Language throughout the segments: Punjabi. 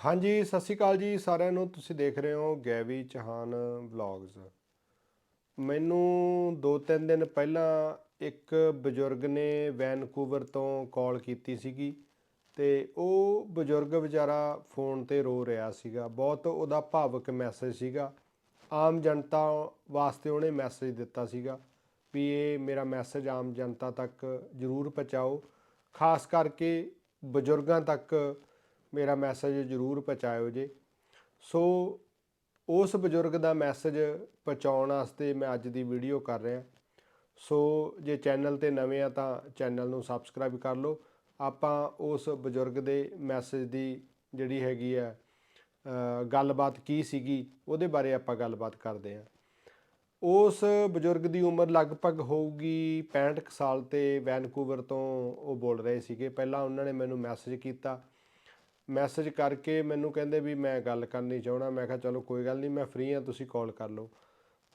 ਹਾਂਜੀ, ਸਤਿ ਸ਼੍ਰੀ ਅਕਾਲ ਜੀ ਸਾਰਿਆਂ ਨੂੰ। ਤੁਸੀਂ ਦੇਖ ਰਹੇ ਹੋ ਗੈਵੀ ਚਹਾਨ ਵਲੌਗਸ ਮੈਨੂੰ 2-3 ਦਿਨ ਪਹਿਲਾਂ ਇੱਕ ਬਜ਼ੁਰਗ ਨੇ ਵੈਨਕੂਵਰ ਤੋਂ ਕਾਲ ਕੀਤੀ ਸੀਗੀ ਤੇ ਉਹ ਬਜ਼ੁਰਗ ਵਿਚਾਰਾ ਫੋਨ ਤੇ ਰੋ ਰਿਹਾ ਸੀਗਾ। ਬਹੁਤ ਉਹਦਾ ਭਾਵਕ ਮੈਸੇਜ ਸੀਗਾ। ਆਮ ਜਨਤਾ ਵਾਸਤੇ ਉਹਨੇ ਮੈਸੇਜ ਦਿੱਤਾ ਸੀਗਾ ਵੀ ਇਹ ਮੇਰਾ ਮੈਸੇਜ ਆਮ ਜਨਤਾ ਤੱਕ ਜ਼ਰੂਰ ਪਹੁੰਚਾਓ। ਖਾਸ ਕਰਕੇ ਬਜ਼ੁਰਗਾਂ ਤੱਕ ਮੇਰਾ ਮੈਸੇਜ ਜ਼ਰੂਰ ਪਹੁੰਚਾਇਓ ਜੇ। ਸੋ ਉਸ ਬਜ਼ੁਰਗ ਦਾ ਮੈਸੇਜ ਪਹੁੰਚਾਉਣ ਵਾਸਤੇ ਮੈਂ ਅੱਜ ਦੀ ਵੀਡੀਓ ਕਰ ਰਿਹਾ। ਸੋ ਜੇ ਚੈਨਲ ਤੇ ਨਵੇਂ ਆ ਤਾਂ ਚੈਨਲ ਨੂੰ ਸਬਸਕ੍ਰਾਈਬ ਕਰ ਲਓ। ਆਪਾਂ ਉਸ ਬਜ਼ੁਰਗ ਦੇ ਮੈਸੇਜ ਦੀ ਜਿਹੜੀ ਹੈਗੀ ਆ ਗੱਲਬਾਤ ਕੀ ਸੀਗੀ, ਉਹਦੇ ਬਾਰੇ ਆਪਾਂ ਗੱਲਬਾਤ ਕਰਦੇ ਹਾਂ। ਉਸ ਬਜ਼ੁਰਗ ਦੀ ਉਮਰ ਲਗਭਗ ਹੋਊਗੀ 65 ਕੁ ਸਾਲ ਤੇ ਵੈਨਕੂਵਰ ਤੋਂ ਉਹ ਬੋਲ ਰਹੇ ਸੀਗੇ। ਪਹਿਲਾਂ ਉਹਨਾਂ ਨੇ ਮੈਨੂੰ ਮੈਸੇਜ ਕੀਤਾ। ਮੈਸੇਜ ਕਰਕੇ ਮੈਨੂੰ ਕਹਿੰਦੇ ਵੀ ਮੈਂ ਗੱਲ ਕਰਨੀ ਚਾਹਣਾ ਮੈਂ ਕਿਹਾ, ਚਲੋ ਕੋਈ ਗੱਲ ਨਹੀਂ, ਮੈਂ ਫ੍ਰੀ ਹਾਂ, ਤੁਸੀਂ ਕਾਲ ਕਰ ਲਓ।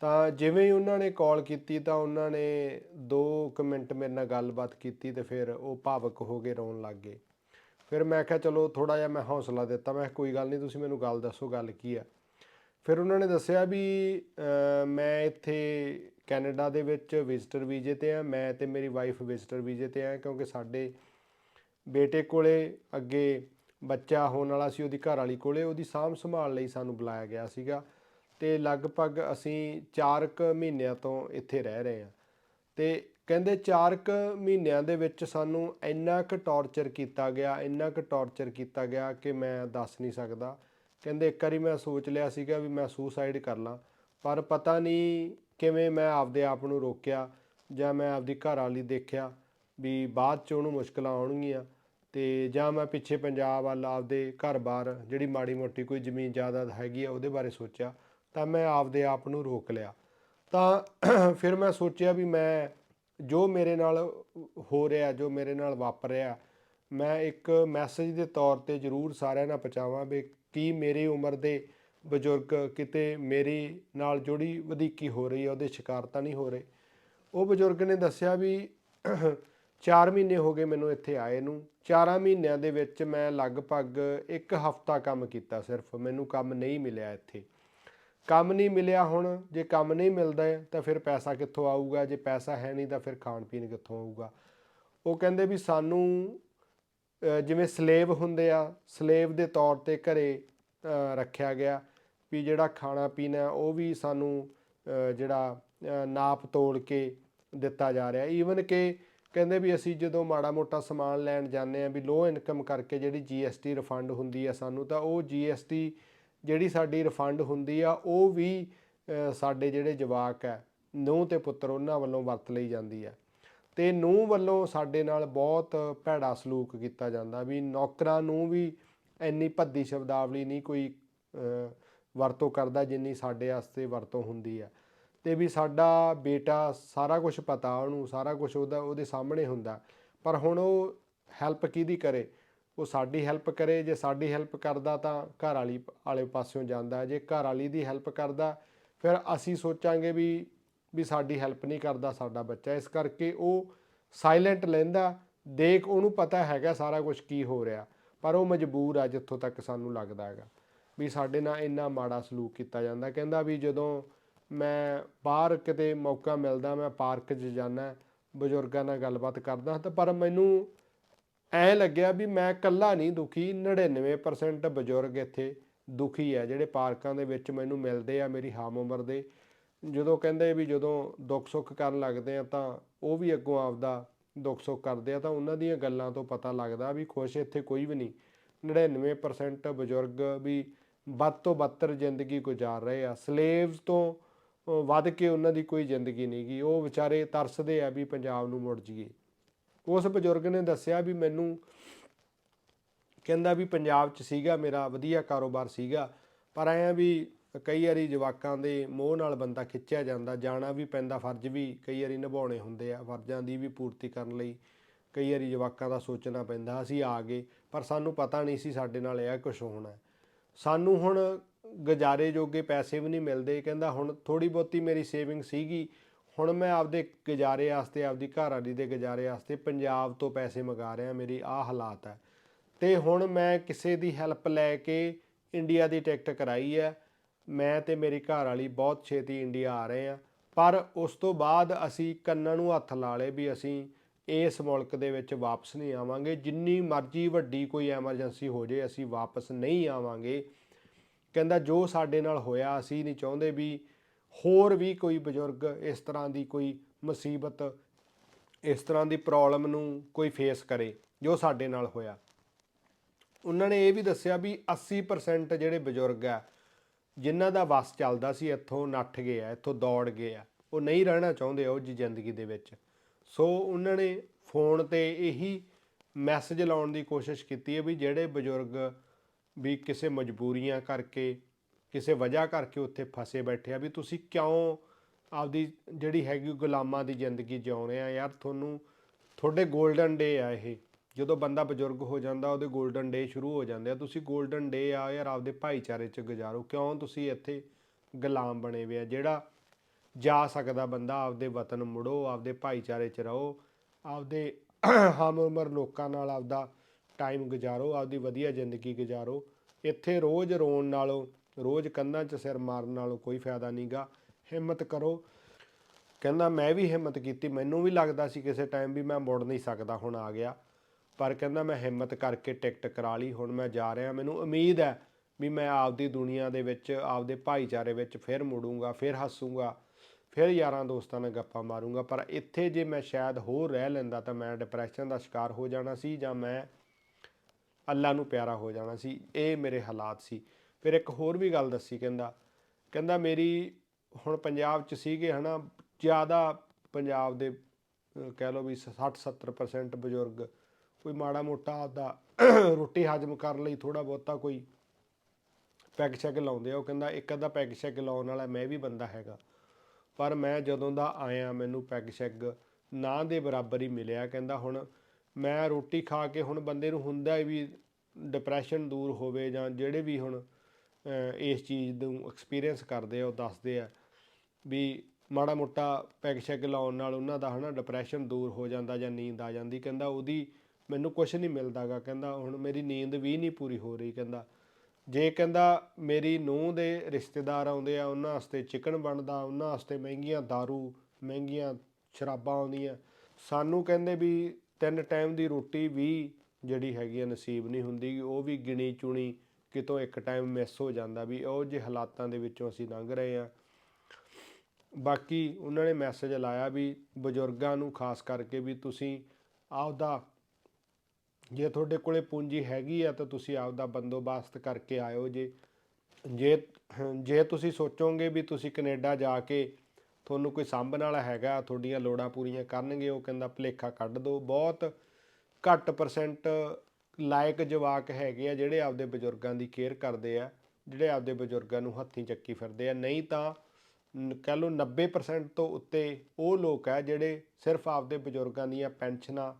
ਤਾਂ ਜਿਵੇਂ ਹੀ ਉਹਨਾਂ ਨੇ ਕਾਲ ਕੀਤੀ ਤਾਂ ਉਹਨਾਂ ਨੇ 2 ਮਿੰਟ ਮੇਰੇ ਨਾਲ ਗੱਲਬਾਤ ਕੀਤੀ ਤੇ ਫਿਰ ਉਹ ਭਾਵਕ ਹੋ ਕੇ ਰੋਣ ਲੱਗ ਗਏ। ਫਿਰ ਮੈਂ ਕਿਹਾ, ਚਲੋ ਥੋੜਾ ਜਿਹਾ ਮੈਂ ਹੌਸਲਾ ਦਿੱਤਾ। ਮੈਂ ਕੋਈ ਗੱਲ ਨਹੀਂ, ਤੁਸੀਂ ਮੈਨੂੰ ਗੱਲ ਦੱਸੋ, ਗੱਲ ਕੀ ਆ? ਫਿਰ ਉਹਨਾਂ ਨੇ ਦੱਸਿਆ ਵੀ ਮੈਂ ਇੱਥੇ ਕੈਨੇਡਾ ਦੇ ਵਿੱਚ ਵਿਜ਼ਟਰ ਵੀਜ਼ੇ ਤੇ ਆ ਮੈਂ ਤੇ ਮੇਰੀ ਵਾਈਫ ਵਿਜ਼ਟਰ ਵੀਜ਼ੇ ਤੇ ਆ ਕਿਉਂਕਿ ਸਾਡੇ ਬੇਟੇ ਕੋਲੇ ਅੱਗੇ ਬੱਚਾ ਹੋਣ ਵਾਲਾ ਸੀ ਉਹਦੀ ਘਰ ਵਾਲੀ ਕੋਲੇ, ਉਹਦੀ ਸਾਂਭ ਸੰਭਾਲ ਲਈ ਸਾਨੂੰ ਬੁਲਾਇਆ ਗਿਆ ਸੀਗਾ ਤੇ ਲਗਭਗ ਅਸੀਂ 4 ਕੁ ਮਹੀਨਿਆਂ ਤੋਂ ਇੱਥੇ ਰਹਿ ਰਹੇ ਹਾਂ। ਤੇ ਕਹਿੰਦੇ 4 ਕੁ ਮਹੀਨਿਆਂ ਦੇ ਵਿੱਚ ਸਾਨੂੰ ਇੰਨਾ ਕੁ ਟੌਰਚਰ ਕੀਤਾ ਗਿਆ, ਇੰਨਾ ਕੁ ਟੌਰਚਰ ਕੀਤਾ ਗਿਆ ਕਿ ਮੈਂ ਦੱਸ ਨਹੀਂ ਸਕਦਾ। ਕਹਿੰਦੇ ਇੱਕ ਵਾਰੀ ਮੈਂ ਸੋਚ ਲਿਆ ਸੀਗਾ ਵੀ ਮੈਂ ਸੁਸਾਈਡ ਕਰ ਲਾਂ, ਪਰ ਪਤਾ ਨਹੀਂ ਕਿਵੇਂ ਮੈਂ ਆਪਦੇ ਆਪ ਨੂੰ ਰੋਕਿਆ ਜਾਂ ਮੈਂ ਆਪਦੀ ਘਰ ਵਾਲੀ ਦੇਖਿਆ ਵੀ ਬਾਅਦ ਚ ਉਹਨੂੰ ਮੁਸ਼ਕਲਾਂ ਆਉਣਗੀਆਂ। ਤੇ ਜਾਂ ਮੈਂ ਪਿੱਛੇ ਪੰਜਾਬ ਵੱਲ ਆਪਦੇ ਘਰ-ਬਾਰ ਜਿਹੜੀ ਮਾੜੀ ਮੋਟੀ ਕੋਈ ਜ਼ਮੀਨ ਜਾਇਦਾਦ ਹੈਗੀ ਆ ਉਹਦੇ ਬਾਰੇ ਸੋਚਿਆ, ਤਾਂ ਮੈਂ ਆਪਦੇ ਆਪ ਨੂੰ ਰੋਕ ਲਿਆ। ਤਾਂ ਫਿਰ ਮੈਂ ਸੋਚਿਆ ਵੀ ਮੈਂ ਜੋ ਮੇਰੇ ਨਾਲ ਹੋ ਰਿਹਾ, ਜੋ ਮੇਰੇ ਨਾਲ ਵਾਪਰ ਰਿਹਾ, ਮੈਂ ਇੱਕ ਮੈਸੇਜ ਦੇ ਤੌਰ ਤੇ ਜ਼ਰੂਰ ਸਾਰਿਆਂ ਨਾਲ ਪਹੁੰਚਾਵਾਂ ਵੀ ਕੀ ਮੇਰੀ ਉਮਰ ਦੇ ਬਜ਼ੁਰਗ ਕਿਤੇ ਮੇਰੀ ਨਾਲ ਜੁੜੀ ਵਧੀਕੀ ਹੋ ਰਹੀ ਹੈ ਉਹਦੇ ਸ਼ਿਕਾਰ ਤਾਂ ਨਹੀਂ ਹੋ ਰਹੇ। ਉਹ ਬਜ਼ੁਰਗ ਨੇ ਦੱਸਿਆ ਵੀ 4 ਮਹੀਨੇ ਹੋ ਗਏ ਮੈਨੂੰ ਇੱਥੇ ਆਏ ਨੂੰ। 4 ਮਹੀਨਿਆਂ ਦੇ ਵਿੱਚ ਮੈਂ ਲਗਭਗ ਇੱਕ ਹਫਤਾ ਕੰਮ ਕੀਤਾ ਸਿਰਫ, ਮੈਨੂੰ ਕੰਮ ਨਹੀਂ ਮਿਲਿਆ ਇੱਥੇ। ਕੰਮ ਨਹੀਂ ਮਿਲਿਆ ਹੁਣ, ਜੇ ਕੰਮ ਨਹੀਂ ਮਿਲਦਾ ਤਾਂ ਫਿਰ ਪੈਸਾ ਕਿੱਥੋਂ ਆਊਗਾ? ਜੇ ਪੈਸਾ ਹੈ ਨਹੀਂ, ਤਾਂ ਫਿਰ ਖਾਣ ਪੀਣ ਕਿੱਥੋਂ ਆਊਗਾ? ਉਹ ਕਹਿੰਦੇ ਵੀ ਸਾਨੂੰ ਜਿਵੇਂ ਸਲੇਵ ਹੁੰਦੇ ਆ ਸਲੇਵ ਦੇ ਤੌਰ ਤੇ ਘਰੇ ਰੱਖਿਆ ਗਿਆ ਵੀ ਜਿਹੜਾ ਖਾਣਾ ਪੀਣਾ ਉਹ ਵੀ ਸਾਨੂੰ ਜਿਹੜਾ ਨਾਪ ਤੋਲ ਕੇ ਦਿੱਤਾ ਜਾ ਰਿਹਾ। ਈਵਨ ਕਿ ਕਹਿੰਦੇ ਵੀ ਅਸੀਂ ਜਦੋਂ ਮਾੜਾ ਮੋਟਾ ਸਮਾਨ ਲੈਣ ਜਾਂਦੇ ਆ ਵੀ ਲੋ ਇਨਕਮ ਕਰਕੇ ਜਿਹੜੀ ਜੀਐਸਟੀ ਰਿਫੰਡ ਹੁੰਦੀ ਆ ਸਾਨੂੰ, ਤਾਂ ਉਹ ਜੀਐਸਟੀ ਜਿਹੜੀ ਸਾਡੀ ਰਿਫੰਡ ਹੁੰਦੀ ਆ, ਉਹ ਵੀ ਸਾਡੇ ਜਿਹੜੇ ਜਵਾਕ ਹੈ ਨੂੰਹ ਤੇ ਪੁੱਤਰ ਉਹਨਾਂ ਵੱਲੋਂ ਵਰਤ ਲਈ ਜਾਂਦੀ ਆ। ਤੇ ਨੂੰਹ ਵੱਲੋਂ ਸਾਡੇ ਨਾਲ ਬਹੁਤ ਭੈੜਾ ਸਲੂਕ ਕੀਤਾ ਜਾਂਦਾ ਵੀ ਨੌਕਰਾਂ ਨੂੰ ਵੀ ਇੰਨੀ ਭੱਦੀ ਸ਼ਬਦਾਵਲੀ ਨਹੀਂ ਕੋਈ ਵਰਤੋਂ ਕਰਦਾ ਜਿੰਨੀ ਸਾਡੇ ਵਾਸਤੇ ਵਰਤੋਂ ਹੁੰਦੀ ਆ। ਤੇ ਵੀ ਸਾਡਾ ਬੇਟਾ ਸਾਰਾ ਕੁਝ ਪਤਾ, ਉਹਨੂੰ ਸਾਰਾ ਕੁਝ ਉਹਦਾ, ਉਹਦੇ ਸਾਹਮਣੇ ਹੁੰਦਾ। ਪਰ ਹੁਣ ਉਹ ਹੈਲਪ ਕਿਹਦੀ ਕਰੇ? ਉਹ ਸਾਡੀ ਹੈਲਪ ਕਰੇ, ਜੇ ਸਾਡੀ ਹੈਲਪ ਕਰਦਾ ਤਾਂ ਘਰ ਵਾਲੀ, ਵਾਲੇ ਪਾਸਿਓਂ ਜਾਂਦਾ। ਜੇ ਘਰ ਵਾਲੀ ਦੀ ਹੈਲਪ ਕਰਦਾ, ਫਿਰ ਅਸੀਂ ਸੋਚਾਂਗੇ ਵੀ ਵੀ ਸਾਡੀ ਹੈਲਪ ਨਹੀਂ ਕਰਦਾ ਸਾਡਾ ਬੱਚਾ। ਇਸ ਕਰਕੇ ਉਹ ਸਾਇਲੈਂਟ ਲੈਂਦਾ। ਦੇਖ, ਉਹਨੂੰ ਪਤਾ ਹੈਗਾ ਸਾਰਾ ਕੁਝ ਕੀ ਹੋ ਰਿਹਾ। ਪਰ ਉਹ ਮਜਬੂਰ ਆ ਜਿੱਥੋਂ ਤੱਕ ਸਾਨੂੰ ਲੱਗਦਾ ਹੈਗਾ। ਵੀ ਸਾਡੇ ਨਾਲ ਇੰਨਾ ਮਾੜਾ ਸਲੂਕ ਕੀਤਾ ਜਾਂਦਾ। ਕਹਿੰਦਾ ਵੀ ਜਦੋਂ ਮੈਂ ਬਾਹਰ ਕਿਤੇ ਮੌਕਾ ਮਿਲਦਾ, ਮੈਂ ਪਾਰਕ 'ਚ ਜਾਂਦਾ, ਬਜ਼ੁਰਗਾਂ ਨਾਲ ਗੱਲਬਾਤ ਕਰਦਾ ਤਾਂ, ਪਰ ਮੈਨੂੰ ਐ ਲੱਗਿਆ ਵੀ ਮੈਂ ਇਕੱਲਾ ਨਹੀਂ ਦੁਖੀ 99% ਬਜ਼ੁਰਗ ਇੱਥੇ ਦੁਖੀ ਹੈ ਜਿਹੜੇ ਪਾਰਕਾਂ ਦੇ ਵਿੱਚ ਮੈਨੂੰ ਮਿਲਦੇ ਆ ਮੇਰੀ ਹਾਮ ਉਮਰ ਦੇ। ਜਦੋਂ ਕਹਿੰਦੇ ਵੀ ਜਦੋਂ ਦੁੱਖ ਸੁੱਖ ਕਰਨ ਲੱਗਦੇ ਆ ਤਾਂ ਉਹ ਵੀ ਅੱਗੋਂ ਆਪਦਾ ਦੁੱਖ ਸੁੱਖ ਕਰਦੇ ਆ ਤਾਂ ਉਹਨਾਂ ਦੀਆਂ ਗੱਲਾਂ ਤੋਂ ਪਤਾ ਲੱਗਦਾ ਵੀ ਖੁਸ਼ ਇੱਥੇ ਕੋਈ ਵੀ ਨਹੀਂ। 99% ਬਜ਼ੁਰਗ ਵੀ ਵੱਧ ਤੋਂ ਬੱਤਰ ਜ਼ਿੰਦਗੀ ਗੁਜ਼ਾਰ ਰਹੇ ਆ। ਸਲੇਵਸ ਤੋਂ ਵੱਧ ਕੇ ਉਹਨਾਂ ਦੀ ਕੋਈ ਜ਼ਿੰਦਗੀ ਨਹੀਂ ਗੀ। ਉਹ ਵਿਚਾਰੇ ਤਰਸਦੇ ਆ ਵੀ ਪੰਜਾਬ ਨੂੰ ਮੁੜ ਜਾਈਏ। ਉਸ ਬਜ਼ੁਰਗ ਨੇ ਦੱਸਿਆ ਵੀ ਮੈਨੂੰ ਕਹਿੰਦਾ ਵੀ ਪੰਜਾਬ 'ਚ ਸੀਗਾ, ਮੇਰਾ ਵਧੀਆ ਕਾਰੋਬਾਰ ਸੀਗਾ, ਪਰ ਐਂ ਵੀ ਕਈ ਵਾਰੀ ਜਵਾਕਾਂ ਦੇ ਮੋਹ ਨਾਲ ਬੰਦਾ ਖਿੱਚਿਆ ਜਾਂਦਾ, ਜਾਣਾ ਵੀ ਪੈਂਦਾ, ਫਰਜ਼ ਵੀ ਕਈ ਵਾਰੀ ਨਿਭਾਉਣੇ ਹੁੰਦੇ ਆ, ਫਰਜ਼ਾਂ ਦੀ ਵੀ ਪੂਰਤੀ ਕਰਨ ਲਈ ਕਈ ਵਾਰੀ ਜਵਾਕਾਂ ਦਾ ਸੋਚਣਾ ਪੈਂਦਾ, ਅਸੀਂ ਆ ਗਏ, ਪਰ ਸਾਨੂੰ ਪਤਾ ਨਹੀਂ ਸੀ ਸਾਡੇ ਨਾਲ ਇਹ ਕੁਝ ਹੋਣਾ। ਸਾਨੂੰ ਹੁਣ ਗੁਜ਼ਾਰੇ ਜੋਗੇ ਪੈਸੇ ਵੀ ਨਹੀਂ ਮਿਲਦੇ। ਕਹਿੰਦਾ, ਹੁਣ ਥੋੜੀ ਬਹੁਤੀ ਮੇਰੀ ਸੇਵਿੰਗ ਸੀਗੀ। ਹੁਣ ਮੈਂ ਆਪਦੇ ਗੁਜ਼ਾਰੇ ਵਾਸਤੇ ਆਪਦੀ ਘਰਵਾਲੀ ਦੇ ਗੁਜ਼ਾਰੇ ਵਾਸਤੇ ਪੰਜਾਬ ਤੋਂ ਪੈਸੇ ਮੰਗਾ ਰਿਹਾ। ਮੇਰੀ ਆਹ ਹਾਲਾਤ ਹੈ। ਤੇ ਹੁਣ ਮੈਂ ਕਿਸੇ ਦੀ ਹੈਲਪ ਲੈ ਕੇ ਇੰਡੀਆ ਦੀ ਟਿਕਟ ਕਰਾਈ ਹੈ। ਮੈਂ ਤੇ ਮੇਰੀ ਘਰ ਵਾਲੀ ਬਹੁਤ ਛੇਤੀ ਇੰਡੀਆ ਆ ਰਹੇ ਆ ਪਰ ਉਸ ਤੋਂ ਬਾਅਦ ਅਸੀਂ ਕੰਨਾਂ ਨੂੰ ਹੱਥ ਲਾ ਲਏ ਵੀ ਅਸੀਂ ਇਸ ਮੁਲਕ ਦੇ ਵਿੱਚ ਵਾਪਸ ਨਹੀਂ ਆਵਾਂਗੇ। ਜਿੰਨੀ ਮਰਜ਼ੀ ਵੱਡੀ ਕੋਈ ਐਮਰਜੈਂਸੀ ਹੋ ਜੇ ਅਸੀਂ ਵਾਪਸ ਨਹੀਂ ਆਵਾਂਗੇ। ਕਹਿੰਦਾ ਜੋ ਸਾਡੇ ਨਾਲ ਹੋਇਆ, ਅਸੀਂ ਨਹੀਂ ਚਾਹੁੰਦੇ ਵੀ ਹੋਰ ਵੀ ਕੋਈ ਬਜ਼ੁਰਗ ਇਸ ਤਰ੍ਹਾਂ ਦੀ ਕੋਈ ਮੁਸੀਬਤ, ਇਸ ਤਰ੍ਹਾਂ ਦੀ ਪ੍ਰੋਬਲਮ ਨੂੰ ਕੋਈ ਫੇਸ ਕਰੇ ਜੋ ਸਾਡੇ ਨਾਲ ਹੋਇਆ। ਉਹਨਾਂ ਨੇ ਇਹ ਵੀ ਦੱਸਿਆ ਵੀ 80% ਜਿਹੜੇ ਬਜ਼ੁਰਗ ਆ, ਜਿਨ੍ਹਾਂ ਦਾ ਵਸ ਚੱਲਦਾ ਸੀ, ਇੱਥੋਂ ਨੱਠ ਗਏ ਆ, ਇੱਥੋਂ ਦੌੜ ਗਏ ਆ, ਉਹ ਨਹੀਂ ਰਹਿਣਾ ਚਾਹੁੰਦੇ ਉਹ ਜੀ ਜ਼ਿੰਦਗੀ ਦੇ ਵਿੱਚ। ਸੋ ਉਹਨਾਂ ਨੇ ਫੋਨ ਤੇ ਇਹੀ ਮੈਸੇਜ ਲਾਉਣ ਦੀ ਕੋਸ਼ਿਸ਼ ਕੀਤੀ ਹੈ ਵੀ ਜਿਹੜੇ ਬਜ਼ੁਰਗ ਵੀ ਕਿਸੇ ਮਜਬੂਰੀਆਂ ਕਰਕੇ, ਕਿਸੇ ਵਜ੍ਹਾ ਕਰਕੇ ਉੱਥੇ ਫਸੇ ਬੈਠੇ ਆ ਵੀ ਤੁਸੀਂ ਕਿਉਂ ਆਪਦੀ ਜਿਹੜੀ ਹੈਗੀ ਗੁਲਾਮਾਂ ਦੀ ਜ਼ਿੰਦਗੀ ਜਿਉਣੇ ਆ? ਯਾਰ ਤੁਹਾਨੂੰ, ਤੁਹਾਡੇ 골ਡਨ ਡੇ ਆ ਇਹ। ਜਦੋਂ ਬੰਦਾ ਬਜ਼ੁਰਗ ਹੋ ਜਾਂਦਾ, ਉਹਦੇ 골ਡਨ ਡੇ ਸ਼ੁਰੂ ਹੋ ਜਾਂਦੇ ਆ। ਤੁਸੀਂ 골ਡਨ ਡੇ ਆ ਯਾਰ ਆਪਦੇ ਭਾਈਚਾਰੇ 'ਚ ਗੁਜ਼ਾਰੋ। ਕਿਉਂ ਤੁਸੀਂ ਇੱਥੇ ਗੁਲਾਮ ਬਣੇ ਹੋਏ ਆ? ਜਿਹੜਾ ਜਾ ਸਕਦਾ ਬੰਦਾ ਆਪਦੇ ਵਤਨ ਮੁੜੋ, ਆਪਦੇ ਭਾਈਚਾਰੇ 'ਚ ਰਹੋ, ਆਪਦੇ ਹਮ ਉਮਰ ਲੋਕਾਂ ਨਾਲ ਆਪਦਾ ਟਾਈਮ ਗੁਜ਼ਾਰੋ, ਆਪਦੀ ਵਧੀਆ ਜ਼ਿੰਦਗੀ ਗੁਜ਼ਾਰੋ। ਇੱਥੇ ਰੋਜ਼ ਰੋਣ ਨਾਲੋਂ, ਰੋਜ਼ ਕੰਧਾਂ 'ਚ ਸਿਰ ਮਾਰਨ ਨਾਲੋਂ ਕੋਈ ਫਾਇਦਾ ਨਹੀਂਗਾ ਹਿੰਮਤ ਕਰੋ। ਕਹਿੰਦਾ, ਮੈਂ ਵੀ ਹਿੰਮਤ ਕੀਤੀ। ਮੈਨੂੰ ਵੀ ਲੱਗਦਾ ਸੀ ਕਿਸੇ ਟਾਈਮ ਵੀ ਮੈਂ ਮੁੜ ਨਹੀਂ ਸਕਦਾ। ਹੁਣ ਆ ਗਿਆ। ਪਰ ਕਹਿੰਦਾ, ਮੈਂ ਹਿੰਮਤ ਕਰਕੇ ਟਿਕਟ ਕਰਾ ਲਈ। ਹੁਣ ਮੈਂ ਜਾ ਰਿਹਾ। ਮੈਨੂੰ ਉਮੀਦ ਹੈ ਵੀ ਮੈਂ ਆਪਦੀ ਦੁਨੀਆ ਦੇ ਵਿੱਚ, ਆਪਦੇ ਭਾਈਚਾਰੇ ਵਿੱਚ ਫਿਰ ਮੁੜੂੰਗਾ, ਫਿਰ ਹੱਸੂੰਗਾ, ਫਿਰ ਯਾਰਾਂ ਦੋਸਤਾਂ ਨਾਲ ਗੱਪਾਂ ਮਾਰੂੰਗਾ। ਪਰ ਇੱਥੇ ਜੇ ਮੈਂ ਸ਼ਾਇਦ ਹੋਰ ਰਹਿ ਲੈਂਦਾ ਤਾਂ ਮੈਂ ਡਿਪਰੈਸ਼ਨ ਦਾ ਸ਼ਿਕਾਰ ਹੋ ਜਾਣਾ ਸੀ ਜਾਂ ਮੈਂ ਅੱਲਾ ਨੂੰ ਪਿਆਰਾ ਹੋ ਜਾਣਾ ਸੀ, ਇਹ ਮੇਰੇ ਹਾਲਾਤ ਸੀ। ਫਿਰ ਇੱਕ ਹੋਰ ਵੀ ਗੱਲ ਦੱਸੀ ਕਹਿੰਦਾ ਕਹਿੰਦਾ ਮੇਰੀ ਹੁਣ ਪੰਜਾਬ 'ਚ ਸੀਗੇ ਹਨਾ, ਜ਼ਿਆਦਾ ਪੰਜਾਬ ਦੇ ਕਹਿ ਲਓ ਵੀ 60 70% ਬਜ਼ੁਰਗ, ਕੋਈ ਮਾੜਾ ਮੋਟਾ ਆਪਦਾ ਰੋਟੀ ਹਜਮ ਕਰਨ ਲਈ ਥੋੜਾ ਬਹੁਤਾ ਕੋਈ ਪੈਗ ਸ਼ੈਗ ਲਾਉਂਦੇ ਆ, ਉਹ ਕਹਿੰਦਾ ਇੱਕ ਅੱਧਾ ਪੈਗ ਸ਼ੈਗ ਲਾਉਣ ਵਾਲਾ ਮੈਂ ਵੀ ਬੰਦਾ ਹੈਗਾ। ਪਰ ਮੈਂ ਜਦੋਂ ਦਾ ਆਇਆ, ਮੈਨੂੰ ਪੈਗ ਸ਼ੈਗ ਨਾ ਦੇ ਬਰਾਬਰ ਹੀ ਮਿਲਿਆ, ਕਹਿੰਦਾ ਹੁਣ ਮੈਂ ਰੋਟੀ ਖਾ ਕੇ ਹੁਣ ਬੰਦੇ ਨੂੰ ਹੁੰਦਾ ਵੀ ਡਿਪਰੈਸ਼ਨ ਦੂਰ ਹੋਵੇ ਜਾਂ ਜਿਹੜੇ ਵੀ ਹੁਣ ਇਸ ਚੀਜ਼ ਨੂੰ ਐਕਸਪੀਰੀਅੰਸ ਕਰਦੇ ਆ, ਉਹ ਦੱਸਦੇ ਆ ਵੀ ਮਾੜਾ ਮੋਟਾ ਪੈਗ ਸ਼ੈਗ ਲਾਉਣ ਨਾਲ ਉਹਨਾਂ ਦਾ ਹਨਾ ਡਿਪਰੈਸ਼ਨ ਦੂਰ ਹੋ ਜਾਂਦਾ ਜਾਂ ਨੀਂਦ ਆ ਜਾਂਦੀ, ਕਹਿੰਦਾ ਉਹਦੀ ਮੈਨੂੰ ਕੁਝ ਨਹੀਂ ਮਿਲਦਾਗਾ, ਕਹਿੰਦਾ ਹੁਣ ਮੇਰੀ ਨੀਂਦ ਵੀ ਨਹੀਂ ਪੂਰੀ ਹੋ ਰਹੀ, ਕਹਿੰਦਾ ਜੇ ਕਹਿੰਦਾ ਮੇਰੀ ਨੂੰਹ ਦੇ ਰਿਸ਼ਤੇਦਾਰ ਆਉਂਦੇ ਆ, ਉਹਨਾਂ ਵਾਸਤੇ ਚਿਕਨ ਬਣਦਾ, ਉਹਨਾਂ ਵਾਸਤੇ ਮਹਿੰਗੀਆਂ दारू ਮਹਿੰਗੀਆਂ ਸ਼ਰਾਬਾਂ ਆਉਂਦੀਆਂ, ਸਾਨੂੰ ਕਹਿੰਦੇ ਵੀ ਤਿੰਨ ਟਾਈਮ ਦੀ ਰੋਟੀ ਵੀ ਜਿਹੜੀ ਹੈਗੀ ਆ ਨਸੀਬ ਨਹੀਂ ਹੁੰਦੀ, ਉਹ ਵੀ ਗਿਣੀ ਚੁਣੀ ਕਿਤੋਂ ਇੱਕ ਟਾਈਮ ਮਿਸ ਹੋ ਜਾਂਦਾ ਵੀ ਉਹ ਜੇ ਹਾਲਾਤਾਂ ਦੇ ਵਿੱਚੋਂ ਅਸੀਂ ਲੰਘ ਰਹੇ ਆ ਬਾਕੀ ਉਹਨਾਂ ਨੇ ਮੈਸੇਜ ਲਾਇਆ ਵੀ ਬਜ਼ੁਰਗਾਂ ਨੂੰ ਖਾਸ ਕਰਕੇ ਵੀ ਤੁਸੀਂ ਆਪਦਾ ਜੇ ਤੁਹਾਡੇ ਕੋਲੇ ਪੂੰਜੀ ਹੈਗੀ ਆ ਤਾਂ ਤੁਸੀਂ ਆਪਦਾ ਬੰਦੋਬਸਤ ਕਰਕੇ ਆਇਓ ਜੇ। ਜੇ ਜੇ ਤੁਸੀਂ ਸੋਚੋਗੇ ਵੀ ਤੁਸੀਂ ਕੈਨੇਡਾ ਜਾ ਕੇ ਤੁਹਾਨੂੰ ਕੋਈ ਸਾਂਭਣ ਵਾਲਾ ਹੈਗਾ, ਤੁਹਾਡੀਆਂ ਲੋੜਾਂ ਪੂਰੀਆਂ ਕਰਨਗੇ, ਉਹ ਕਹਿੰਦਾ ਭਲੇਖਾ ਕੱਢ ਦਿਓ ਬਹੁਤ ਘੱਟ ਪਰਸੈਂਟ ਲਾਇਕ ਜਵਾਕ ਹੈਗੇ ਆ ਜਿਹੜੇ ਆਪਦੇ ਬਜ਼ੁਰਗਾਂ ਦੀ ਕੇਅਰ ਕਰਦੇ ਆ, ਜਿਹੜੇ ਆਪਦੇ ਬਜ਼ੁਰਗਾਂ ਨੂੰ ਹੱਥੀਂ ਚੱਕੀ ਫਿਰਦੇ ਆ। ਨਹੀਂ ਤਾਂ ਕਹਿ ਲਓ 90% ਤੋਂ ਉੱਤੇ ਉਹ ਲੋਕ ਆ ਜਿਹੜੇ ਸਿਰਫ ਆਪਦੇ ਬਜ਼ੁਰਗਾਂ ਦੀਆਂ ਪੈਨਸ਼ਨਾਂ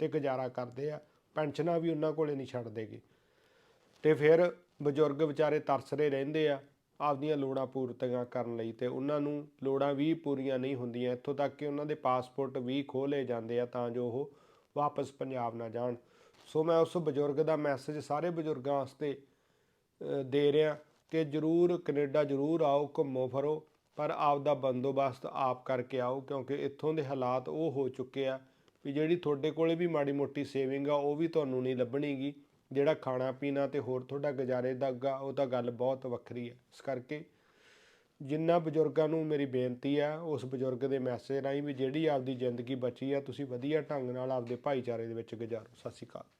ਤੇ ਗੁਜ਼ਾਰਾ ਕਰਦੇ ਆ। ਪੈਨਸ਼ਨਾਂ ਵੀ ਉਹਨਾਂ ਕੋਲੇ ਨਹੀਂ ਛੱਡਦੇਗੇ ਤੇ ਫਿਰ ਬਜ਼ੁਰਗ ਵਿਚਾਰੇ ਤਰਸਰੇ ਰਹਿੰਦੇ ਆ। ਆਪਦੀਆਂ ਲੋੜਾਂ ਪੂਰਤੀਆਂ ਕਰਨ ਲਈ ਤੇ ਉਹਨਾਂ ਨੂੰ ਲੋੜਾਂ ਵੀ ਪੂਰੀਆਂ ਨਹੀਂ ਹੁੰਦੀਆਂ, ਇੱਥੋਂ ਤੱਕ ਕਿ ਉਹਨਾਂ ਦੇ ਪਾਸਪੋਰਟ ਵੀ ਖੋਲੇ ਜਾਂਦੇ ਆ ਤਾਂ ਜੋ ਉਹ ਵਾਪਸ ਪੰਜਾਬ ਨਾ ਜਾਣ। ਸੋ ਮੈਂ ਉਸ ਬਜ਼ੁਰਗ ਦਾ ਮੈਸੇਜ ਸਾਰੇ ਬਜ਼ੁਰਗਾਂ ਵਾਸਤੇ ਦੇ ਰਿਹਾ ਕਿ ਜਰੂਰ ਕੈਨੇਡਾ ਜਰੂਰ ਆਓ, ਘੁੰਮੋ ਫਿਰੋ, ਪਰ ਆਪ ਦਾ ਬੰਦੋਬਸਤ ਆਪ ਕਰਕੇ ਆਓ, ਕਿਉਂਕਿ ਇੱਥੋਂ ਦੇ ਹਾਲਾਤ ਉਹ ਹੋ ਚੁੱਕੇ ਆ ਵੀ ਜਿਹੜੀ ਤੁਹਾਡੇ ਕੋਲੇ ਵੀ ਮਾੜੀ ਮੋਟੀ ਸੇਵਿੰਗ ਆ, ਉਹ ਵੀ ਤੁਹਾਨੂੰ ਨਹੀਂ ਲੱਭਣੀਗੀ। ਜਿਹੜਾ ਖਾਣਾ ਪੀਣਾ ਤੇ ਹੋਰ ਤੁਹਾਡਾ ਗੁਜ਼ਾਰੇ ਦਾ ਗਾ ਉਹ ਤਾਂ ਗੱਲ ਬਹੁਤ ਵੱਖਰੀ ਹੈ। ਇਸ ਕਰਕੇ ਜਿੰਨਾ ਬਜ਼ੁਰਗਾਂ ਨੂੰ ਮੇਰੀ ਬੇਨਤੀ ਆ ਉਸ ਬਜ਼ੁਰਗ ਦੇ ਮੈਸੇਜ ਰਾਹੀਂ ਵੀ ਜਿਹੜੀ ਆਪਦੀ ਜ਼ਿੰਦਗੀ ਬਚੀ ਆ ਤੁਸੀਂ ਵਧੀਆ ਢੰਗ ਨਾਲ ਆਪਦੇ ਭਾਈਚਾਰੇ ਦੇ ਵਿੱਚ ਗੁਜ਼ਾਰੋ। ਸਤਿ ਸ਼੍ਰੀ ਅਕਾਲ।